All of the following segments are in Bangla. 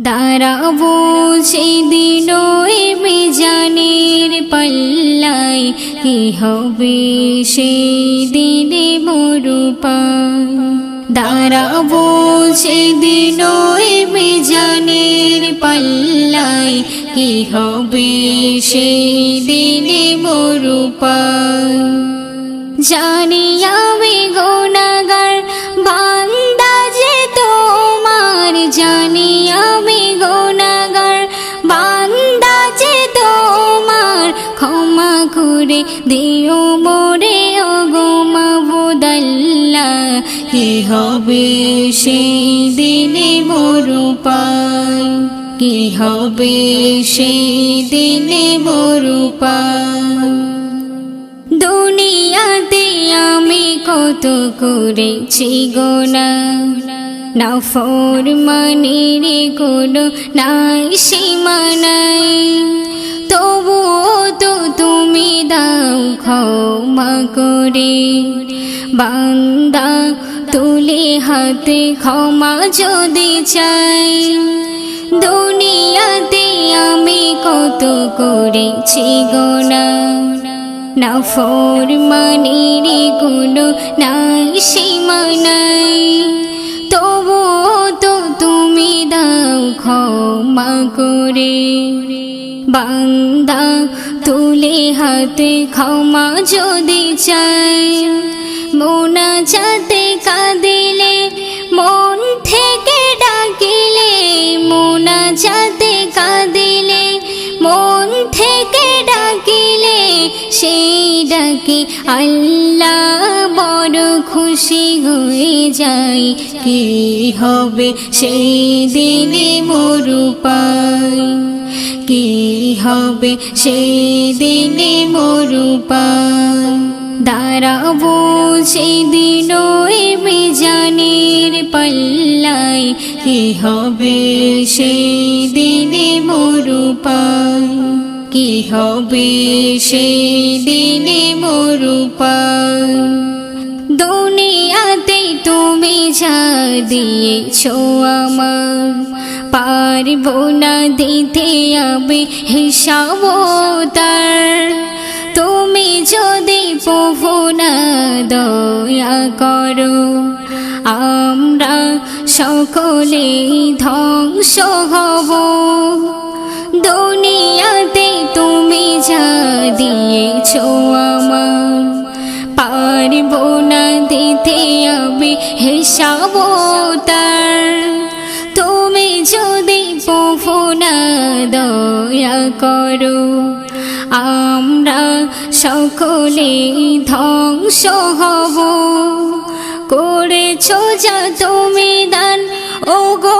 দাঁড়াবো সেদিন ওই মিজানের পাল্লায়। কি হবে সেই দিনে মরুপা? দাঁড়াবো সেদিন ওই মিজানের পাল্লায়। কি হবে সেই দিনে মরুপা? জানি আমি দিও মোরে অগমা বুদাল্লা কি হবে সেই দিনে মরুপায় কি হবে সেই দিনে মরুপায় দুনিয়াতে আমি কত করেছি গোনা না? ফোর মানির কোনো, নাই তুমি দাও ক্ষমা করে। বান্দা, তুলে হাতে ক্ষমা যদি চাই। দুনিয়াতে আমি কত করেছি গোনা না? ফোর মানির কোনো নাই সীমানাই তবুও তো তুমি দাও ক্ষমা করে। বান্দা তুলে হাতে ক্ষমা যদি চাই মোনা যাতে কাঁদিলে আল্লাহ বড় খুশি হয়ে যায় কি হবে সেই দিনে মরুপাই? কি হবে সেই দিনে মরুপাই? দাঁড়াবো সেদিন ওই মিজানের পাল্লায়। কি হবে সেই দিনে মরুপাই? কি হবে সেই দিনে মরুপাই দুনিয়াতে তুমি যা দিয়েছ আমার, পারব না দিতে আমি হিসাব তার। তুমি যদি প্রভু না দয়া করো, আমরা সকলে ধ্বংস হব। তুমি যা দিয়েছ আমার পারব না দিতে আমি হিসাব তার। তুমি যদি প্রভু না দয়া করো, আমরা সকলে ধ্বংস হব। করেছ যা তুমি দান ও গো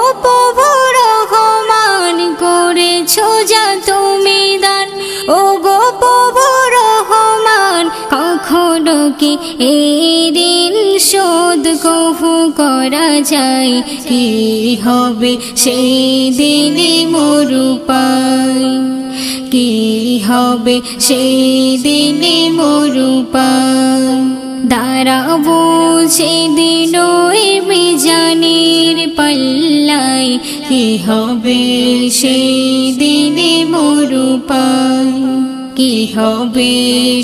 শোধ কভু করা যায়। কি হবে সেই দিনে মরুপাই কি হবে সেই দিনে মরুপাই দাঁড়াবো সেদিন ওই মিজানের পাল্লায়। কি হবে সেই দিনে মরুপাই কি হবে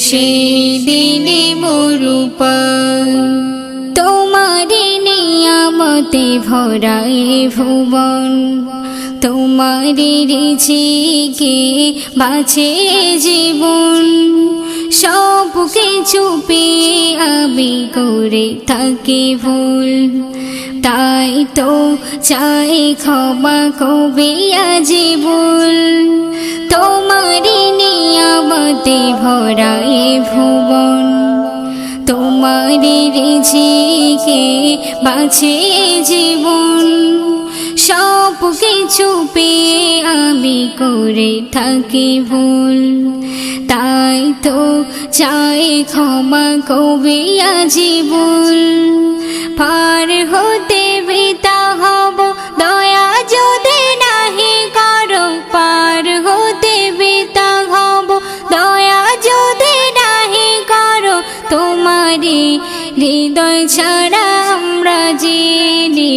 সেই দিনে তোমারি নিয়ামতে ভরায় ভুবন। তোমারি রিচিকে বাঁচে জীবন। সব কিছু পেয়ে আমি করে থাকি ভুল। তাই তো চাই ক্ষমা কবিয়া জীবন তোমারি নিয়ামতে ভরায় ভুবন তোমারি রিঝিকে বাঁচে জীবন। সব কিছু পেয়ে আমি করে থাকি ভুল। তাই তো চাই ক্ষমা কবি জীবন পার হতে বিতা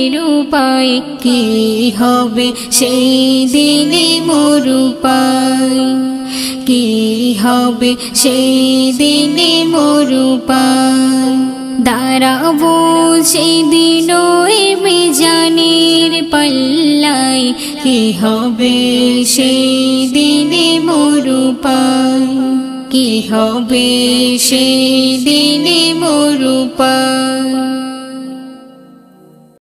তোমারি হৃদয় ছাড়া আমরা যে নিরুপায় কি হবে? সেই দিনে মরুপাই কি হবে? সেই দিনে মরুপাই দাঁড়াবো সেদিন ওই মিজানের পাল্লাই কি হবে? সেই দিনে মরুপাই কি হবে? সেই দিনে মরুপাই